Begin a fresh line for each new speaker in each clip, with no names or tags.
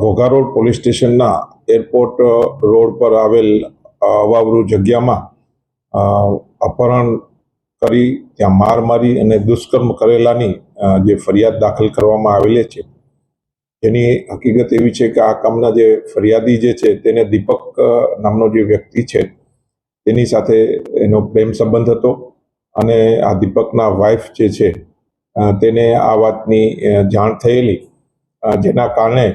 Ghogha road police સ્ટેશનના airport road પર આવેલ અવાવરૂ જગ્યામાં અપહરણ કરી, ત્યાં માર મારી અને દુષ્કર્મ કરેલાની જે ફરિયાદ દાખલ કરવામાં આવેલી છે. એની હકીકત એવી છે કે આ કામના જે ફરિયાદી જે છે તેને દીપક નામનો જે વ્યક્તિ છે, તેની સાથે એનો પ્રેમ સંબંધ હતો અને આ દીપકના વાઇફ જે છે તેને આ વાતની જાણ થયેલી જેના કારણે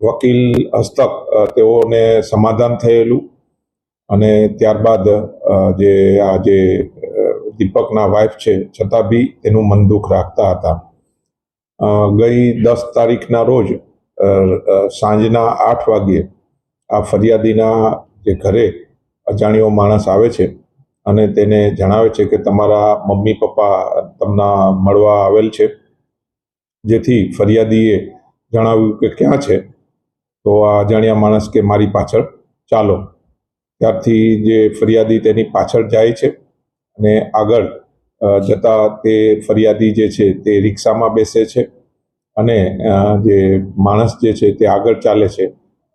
વકીલ હસ્તક તેઓને સમાધાન થયેલું અને ત્યારબાદ જે આ જે દીપકના વાઇફ છે, છતાં બી તેનું મન દુઃખ રાખતા હતા. ગઈ દસ તારીખના રોજ સાંજના આઠ વાગ્યે આ ફરિયાદીના જે ઘરે અજાણ્યો માણસ આવે છે અને તેને જણાવે છે કે તમારા મમ્મી પપ્પા તમને મળવા આવેલ છે, જેથી ફરિયાદીએ જણાવ્યું કે ક્યાં છે, તો આ અજાણ્યા માણસ કે મારી પાછળ, ચાલો. ત્યારથી જે ફરિયાદી તેની પાછળ જાય છે અને આગળ જતા તે ફરિયાદી જે છે તે રિક્ષામાં બેસે છે અને જે માણસ જે છે તે આગળ ચાલે છે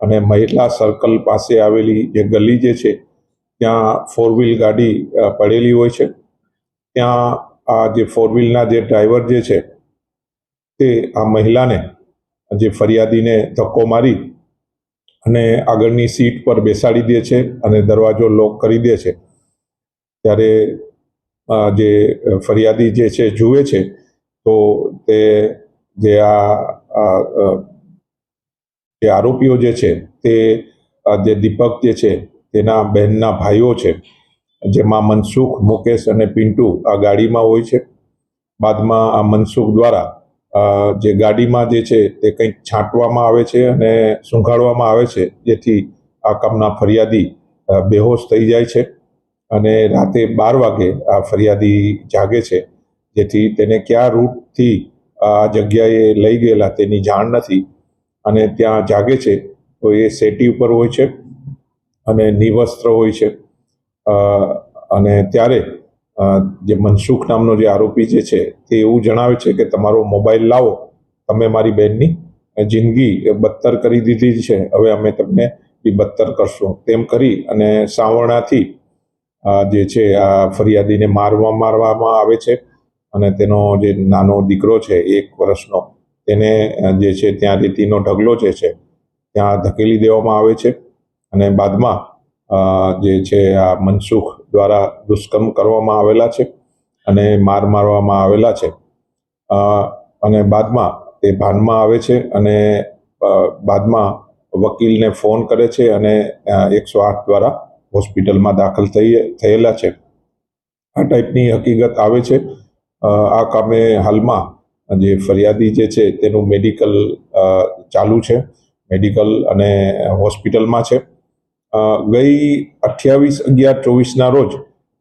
અને મહિલા સર્કલ પાસે આવેલી જે ગલી જે છે, ત્યાં ફોર વ્હીલ ગાડી પડેલી હોય છે. ત્યાં આ જે ફોર વ્હીલના જે ડ્રાઈવર જે છે તે આ મહિલાને જે ફરિયાદીને ધક્કો મારી અને આગળની સીટ પર બેસાડી દે છે અને દરવાજો લોક કરી દે છે. ત્યારે જે ફરિયાદી જે છે જુએ છે, તો તે જે આ જે આરોપીઓ જે છે, તે જે દીપક જે છે, તેના બહેનના ભાઈઓ છે, જેમાં મનસુખ મુકેશ અને પિન્ટુ આ ગાડીમાં હોય છે. બાદમાં આ મનસુખ દ્વારા જે ગાડીમાં જે છે તે કંઈક છાંટવામાં આવે છે અને સૂંઘાડવામાં આવે છે, જેથી આ કામના ફરિયાદી બેહોશ થઈ જાય છે અને રાતે બાર વાગે આ ફરિયાદી જાગે છે, જેથી તેને કયા રૂટથી આ જગ્યાએ લઈ ગયેલા તેની જાણ નથી અને ત્યાં જાગે છે તો એ સેટી ઉપર હોય છે અને નિવસ્ત્ર હોય છે. અને ત્યારે જે મનસુખ નામનો જે આરોપી જે છે, તે એવું જણાવે છે કે તમારો મોબાઈલ લાવો, તમે મારી બહેનની જિંદગી બદતર કરી દીધી છે, હવે અમે તમને બી બદતર કરશું. તેમ કરી અને સાવરણાથી જે છે, આ ફરિયાદીને મારવા મારવામાં આવે છે અને તેનો જે નાનો દીકરો છે, એક વર્ષનો, તેને જે છે, ત્યાં રેતીનો ઢગલો જે છે, ત્યાં ધકેલી દેવામાં આવે છે અને બાદમાં જે છે, આ મનસુખ દ્વારા દુષ્કર્મ કરવામાં આવેલા છે અને માર મારવામાં આવેલા છે. અને બાદમાં તે ભાનમાં આવે છે અને બાદમાં વકીલને ફોન કરે છે અને એકસો આઠ દ્વારા હોસ્પિટલમાં દાખલ થઈ, થયેલા છે. આ ટાઈપની હકીકત આવે છે. આ કામે હાલમાં જે ફરિયાદી જે છે તેનું મેડિકલ ચાલુ છે. મેડિકલ અને હોસ્પિટલમાં છે. ગઈ અઠ્યાવીસ અગિયાર ચોવીસના રોજ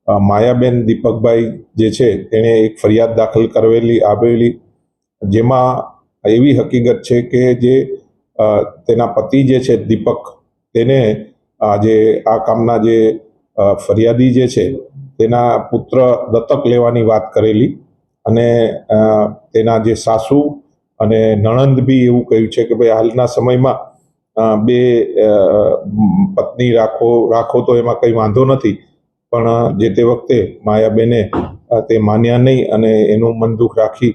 માયાબેન દીપકભાઈ જે છે, તેણે એક ફરિયાદ દાખલ કરેલી આવેલી જેમાં એવી હકીકત છે કે જે તેના પતિ જે છે, દીપક, તેને જે આ કામના જે ફરિયાદી જે છે, તેના પુત્ર દત્તક લેવાની વાત કરેલી અને તેના જે સાસુ અને નણંદ બી એવું કહ્યું છે કે ભાઈ હાલના સમયમાં બે પત્ની રાખો રાખો તો એમાં કંઈ વાંધો નથી. પણ જે તે વખતે માયાબેને તે માન્યા નહીં અને એનું મન દુઃખ રાખી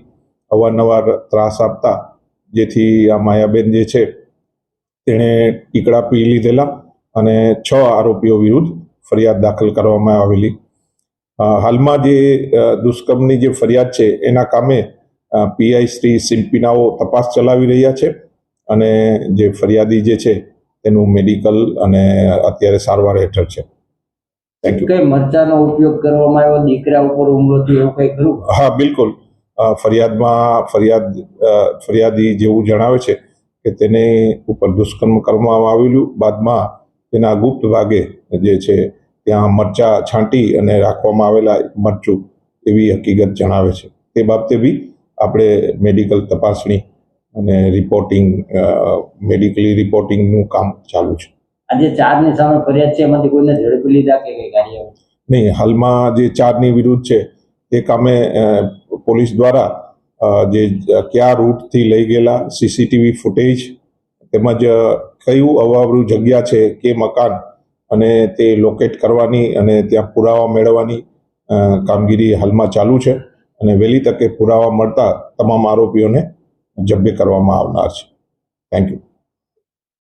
અવારનવાર ત્રાસ આપતા, જેથી આ માયાબેન જે છે, તેણે ટીકડા પી લીધેલા અને છ આરોપીઓ વિરુદ્ધ ફરિયાદ દાખલ કરવામાં આવેલી. હાલમાં જે દુષ્કર્મની જે ફરિયાદ છે, એના કામે પીઆઈ શ્રી સિમ્પિનાઓ તપાસ ચલાવી રહ્યા છે. અને જે ફરિયાદી જે છે તેનું મેડિકલ અને અત્યારે સારવાર હેઠળ છે.
કઈ મરચાનો ઉપયોગ કરવામાં આવ્યો દીકરા ઉપર હુમલો થયો એવું કઈ ખરું?
હા બિલકુલ. ફરિયાદમાં ફરિયાદ ફરિયાદી જેવું જણાવે છે કે તેને ઉપર દુષ્કર્મ કરવામાં આવેલું. બાદમાં તેના ગુપ્ત ભાગે જે છે ત્યાં મરચા છાંટી અને રાખવામાં આવેલા મરચું એવી હકીકત જણાવે છે. તે બાબતે બી આપણે મેડિકલ તપાસણી અને રિપોર્ટિંગ મેડિકલી રિપોર્ટિંગનું કામ ચાલુ છે.
આજે ચારની સામે ફરિયાદ છે એમાંથી કોઈને ઝડપી લીધા કે કઈ કાર્યવાહી
નહીં હાલમાં જે ચારની વિરુદ્ધ છે તે કામે પોલીસ દ્વારા જે કયા રૂટથી લઈ ગયેલા સીસીટીવી ફૂટેજ તેમજ કયું અવાવરું જગ્યા છે કે મકાન અને તે લોકેટ કરવાની અને ત્યાં પુરાવા મેળવવાની કામગીરી હાલમાં ચાલુ છે અને વહેલી તકે પુરાવા મળતા તમામ આરોપીઓને જબ્બે કરવામાં આવનાર છે. Thank you